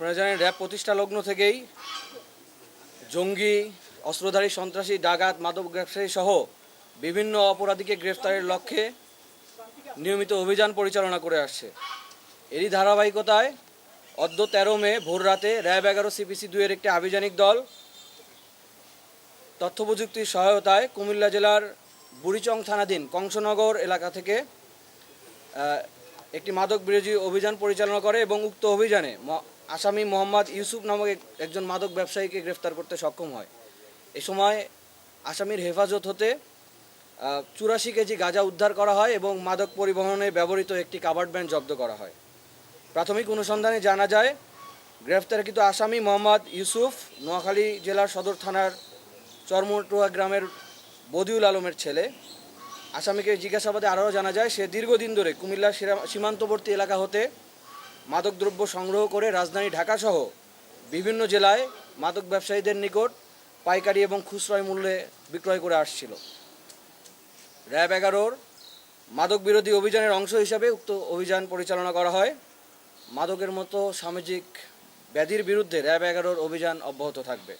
আপনারা জানেন, র্যাব প্রতিষ্ঠা লগ্ন থেকেই জঙ্গি, অস্ত্রধারী, সন্ত্রাসী, ডাকাত, মাদক ব্যবসায়ী সহ বিভিন্ন অপরাধীকে গ্রেফতারের লক্ষ্যে নিয়মিত অভিযান পরিচালনা করে আসছে। এরই ধারাবাহিকতায় অদ্য তেরো মে ভোর রাতে র্যাব এগারো সিপিসি দুইয়ের একটি আভিযানিক দল তথ্য প্রযুক্তির সহায়তায় কুমিল্লা জেলার বুড়িচং থানাধীন কংসনগর এলাকা থেকে একটি মাদক বিরোধী অভিযান পরিচালনা করে এবং উক্ত অভিযানে আসামি মোহাম্মদ ইউসুফ নামক একজন মাদক ব্যবসায়ীকে গ্রেফতার করতে সক্ষম হয়। এ সময় আসামির হেফাজত হতে চুরাশি কেজি গাঁজা উদ্ধার করা হয় এবং মাদক পরিবহনে ব্যবহৃত একটি কাভার্ড ব্যান্ড জব্দ করা হয়। প্রাথমিক অনুসন্ধানে জানা যায়, গ্রেফতারকৃত আসামি মোহাম্মদ ইউসুফ নোয়াখালী জেলার সদর থানার চরমটুয়া গ্রামের বদিউল আলমের ছেলে। আসামিকে জিজ্ঞাসাবাদে আরও জানা যায়, সে দীর্ঘদিন ধরে কুমিল্লার সীমান্তবর্তী এলাকা হতে মাদকদ্রব্য সংগ্রহ করে রাজধানী ঢাকাসহ বিভিন্ন জেলায় মাদক ব্যবসায়ীদের নিকট পাইকারি এবং খুচরায় মূল্যে বিক্রয় করে আসছিল। র্যাব এগারোর মাদক বিরোধী অভিযানের অংশ হিসাবে উক্ত অভিযান পরিচালনা করা হয়। মাদকের মতো সামাজিক ব্যাধির বিরুদ্ধে র্যাব এগারোর অভিযান অব্যাহত থাকবে।